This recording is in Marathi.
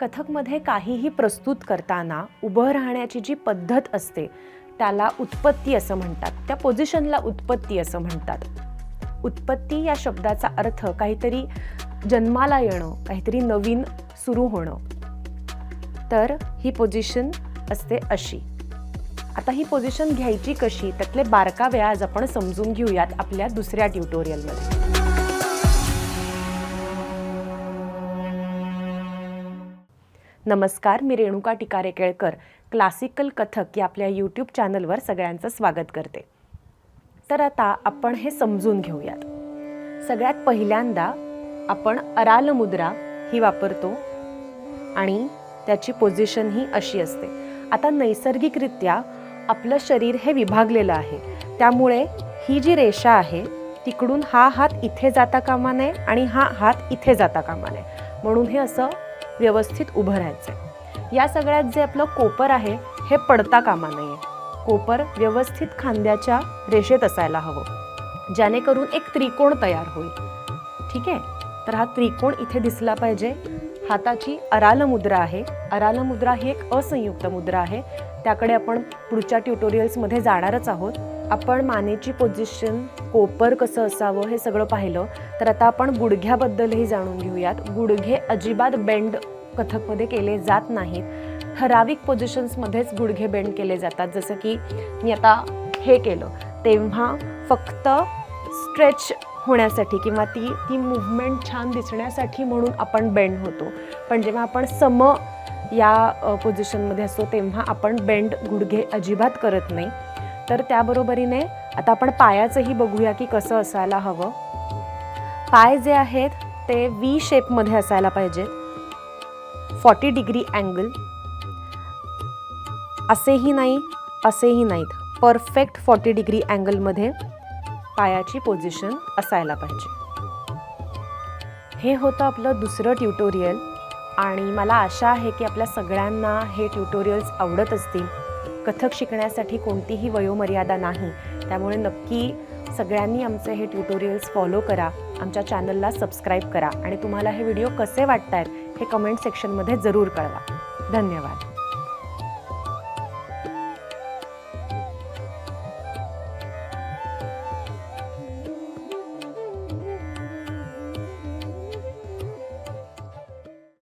कथकमध्ये काहीही प्रस्तुत करताना उभं राहण्याची जी पद्धत असते त्याला उत्पत्ती असं म्हणतात. त्या पोझिशनला उत्पत्ती असं म्हणतात. उत्पत्ती या शब्दाचा अर्थ काहीतरी जन्माला येणं काहीतरी नवीन सुरू होणं. तर ही पोझिशन असते अशी. आता ही पोझिशन घ्यायची कशी? त्यातले बारकावे आज आपण समजून घेऊयात आपल्या दुसऱ्या ट्युटोरियलमध्ये नमस्कार मी रेणुका टिकारे केळकर क्लासिकल कथक या आपल्या यूट्यूब चॅनलवर सगळ्यांचं स्वागत करते. तर आता आपण हे समजून घेऊयात. सगळ्यात पहिल्यांदा आपण अराल मुद्रा ही वापरतो आणि त्याची पोझिशन ही अशी असते. आता नैसर्गिकरित्या आपलं शरीर हे विभागलेलं आहे. त्यामुळे ही जी रेषा आहे तिकडून हा हात इथे जाता कामा नये आणि हा हात इथे जाता कामा नये. म्हणून हे असं व्यवस्थित उभं राहायचं या सगळ्यात जे आपलं कोपर आहे हे पडता कामा नये. कोपर व्यवस्थित खांद्याच्या रेषेत असायला हवं. ज्यानेकरून एक त्रिकोण तयार होईल. ठीक? आहे तर हा त्रिकोण इथे दिसला पाहिजे. हाताची अराल मुद्रा आहे. अराल मुद्रा ही एक असंयुक्त मुद्रा आहे. त्याकडे आपण पुढच्या ट्युटोरियल्समध्ये जाणारच आहोत. आपण मानेची पोझिशन कोपर कसं असावं हे सगळं पाहिलं. तर आता आपण गुडघ्याबद्दलही जाणून घेऊयात. गुडघे अजिबात बेंड कथकमध्ये केले जात नाहीत. ठराविक पोझिशन्समध्येच गुडघे बेंड केले जातात. जसं की मी आता हे केलं. तेव्हा फक्त स्ट्रेच होण्यासाठी किंवा ती ती मुवमेंट छान दिसण्यासाठी म्हणून आपण बेंड होतो. पण जेव्हा आपण सम या पोझिशनमध्ये असतो तेव्हा आपण बेंड गुडघे अजिबात करत नाही. तर त्याबरोबरीने आता आपण पायाचंही बघूया की कसं असायला हवं. पाय जे आहेत ते व्ही शेपमध्ये असायला पाहिजेत. फॉर्टी डिग्री अँगल असेही नाही असेही नाहीत. परफेक्ट फॉर्टी डिग्री अँगलमध्ये पायाची पोझिशन असायला पाहिजे. हे होतं आपलं दुसरं ट्युटोरियल आणि मला आशा आहे की आपल्या सगळ्यांना हे ट्युटोरियल्स आवडत असतील. कथक शिकण्यासाठी कोणतीही वयोमर्यादा नाही. त्यामुळे नक्की सगळ्यांनी आमचे हे ट्युटोरियल्स फॉलो करा. आमच्या चॅनलला सबस्क्राईब करा. आणि तुम्हाला हे व्हिडिओ कसे वाटत आहेत हे कमेंट सेक्शनमध्ये जरूर कळवा. धन्यवाद.